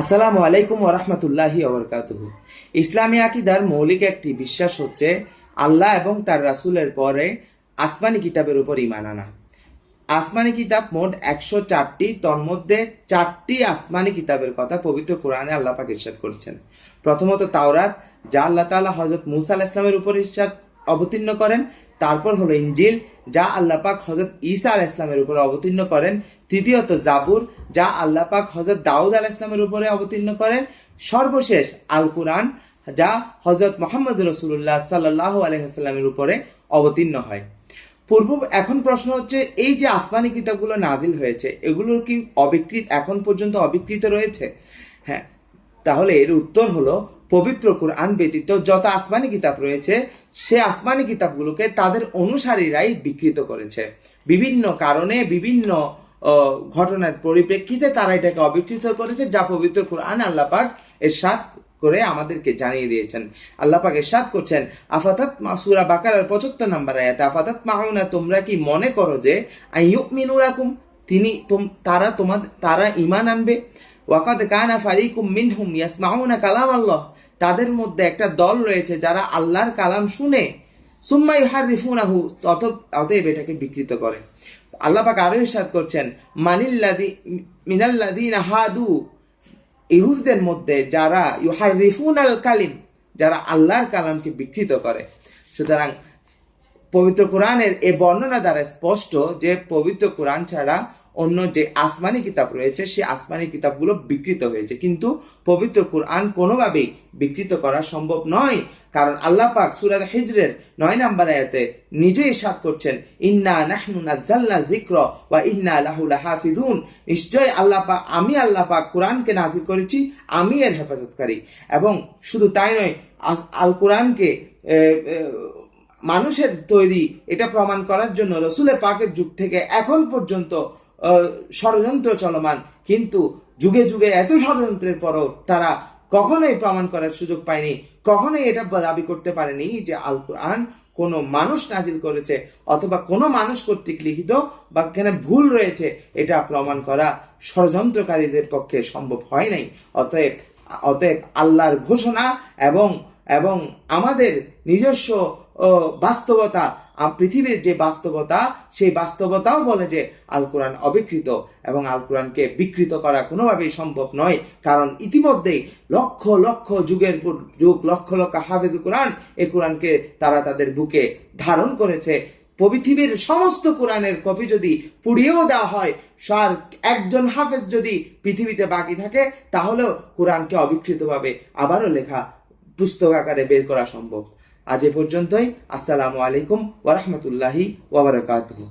আসসালামু আলাইকুম ওরহমতুল্লাহি ওবরকাতুহু ইসলামী আকিদার মৌলিক একটি বিশ্বাস হচ্ছে, আল্লাহ এবং তার রাসূলের পরে আসমানি কিতাবের উপর ইমান আনা। আসমানি কিতাব মোট একশো চারটি, তন্মধ্যে চারটি আসমানি কিতাবের কথা পবিত্র কোরআনে আল্লাহ পাক ইরশাদ করেছেন। প্রথমত তাওরাত, যা আল্লাহ তাআলা হজরত মুসা আলাইহিস ইসলামের উপর ইরশাদ অবতীর্ণ করেন। তারপর হলো ইঞ্জিল যা আল্লাহ পাক হজরত ঈসা আলাহ ইসলামের উপরে অবতীর্ণ করেন। তৃতীয়ত জাবুর, যা আল্লাহ পাক হজরত দাউদ আলাহ ইসলামের উপরে অবতীর্ণ করেন। সর্বশেষ আল কুরআন যা হজরত মোহাম্মদ রসুল্লাহ সাল্লাহ আলহিহাস্লামের উপরে অবতীর্ণ হয়। পূর্ব, এখন প্রশ্ন হচ্ছে, এই যে আসমানি কিতাবগুলো নাজিল হয়েছে, এগুলো কি অবিকৃত, এখন পর্যন্ত অবিকৃত রয়েছে? হ্যাঁ তাহলে এর উত্তর হলো পবিত্র কোরআন ব্যতীত যত আসমানি কিতাব রয়েছে, সে আসমানি কিতাবগুলোকে তাদের অনুসারীরাই বিকৃত করেছে। বিভিন্ন কারণে, বিভিন্ন ঘটনার পরিপ্রেক্ষিতে তারা এটাকে অবিকৃত করেছে, যা পবিত্র কোরআন আল্লাপাক এর সাত করে আমাদেরকে জানিয়ে দিয়েছেন। আল্লাহ পাক এরশাদ করছেন, আফাতাত মাসুরা বাকারার পঁচাত্তর নাম্বার আয়াতে, আফাতাত মাউনা, তোমরা কি মনে করো যে, আইয়ুমিনুরাকুম, তিনি তোম- তারা তোমাদের তারা ইমান আনবে? ওয়াকাদ কানা ফারিকুম মিনহুম ইয়াসমাউনা কালাম আল্লাহ। তাদের মধ্যে একটা দল রয়েছে যারা আল্লাহর কালাম শুনে, সুম্মা ইউহারিফুনাহু তত অতএব এটাকে বিকৃত করে। আল্লাহ পাক আরও ইরশাদ করছেন, মানিল্লাদি মিনাল্লাদিনা হাদু। ইহুদদের মধ্যে যারা ইউহারিফুন আল কালিম, যারা আল্লাহর কালামকে বিকৃত করে। সুতরাং পবিত্র কোরআনের এই বর্ণনা দ্বারা স্পষ্ট যে পবিত্র কোরআন ছাড়া অন্য যে আসমানি কিতাব রয়েছে, সেই আসমানি কিতাবগুলো বিকৃত হয়েছে। কিন্তু পবিত্র কোরআন কোনোভাবেই বিকৃত করা সম্ভব নয়। কারণ আল্লাহ পাক সুরাত হিজরের নয় নাম্বার আয়াতে নিজেই সাত করছেন, ইন্না নাহনু নাজ্জালনা যিকর ওয়া ইন্না লাহু লাহাফিজুন নিশ্চয় আল্লাহ পাক, আমি আল্লাহ পাক কোরআনকে নাজিল করেছি, আমি এর হেফাজতকারী। এবং শুধু তাই নয় আল কোরআনকে মানুষের তৈরি এটা প্রমাণ করার জন্য রসুলের পাকের যুগ থেকে এখন পর্যন্ত ষড়যন্ত্র চলমান। কিন্তু যুগে যুগে এত ষড়যন্ত্রের পরও তারা কখনোই প্রমাণ করার সুযোগ পায়নি, কখনোই এটা দাবি করতে পারেনি যে আল কোরআন কোনো মানুষ নাজিল করেছে অথবা কোনো মানুষ কর্তৃক লিখিত বা কেন ভুল রয়েছে, এটা প্রমাণ করা ষড়যন্ত্রকারীদের পক্ষে সম্ভব হয় নাই। অতএব অতএব আল্লাহর ঘোষণা এবং এবং আমাদের নিজস্ব বাস্তবতা পৃথিবীর যে বাস্তবতা, সেই বাস্তবতাও বলে যে আল কোরআন অবিকৃত এবং আল কোরআনকে বিকৃত করা কোনোভাবেই সম্ভব নয়। কারণ ইতিমধ্যেই লক্ষ লক্ষ যুগের যুগ, লক্ষ লক্ষ হাফেজ কোরআন এই কোরআনকে তারা তাদের বুকে ধারণ করেছে। পৃথিবীর সমস্ত কোরআনের কপি যদি পুড়িয়েও দেওয়া হয়, সার একজন হাফেজ যদি পৃথিবীতে বাকি থাকে, তাহলেও কোরআনকে অবিকৃতভাবে আবারও লেখা পুস্তক আকারে বের করা সম্ভব। আজ এ পর্যন্তই। আসসালামু আলাইকুম ওরহমতুল্লাহি ওবরাকাতুহু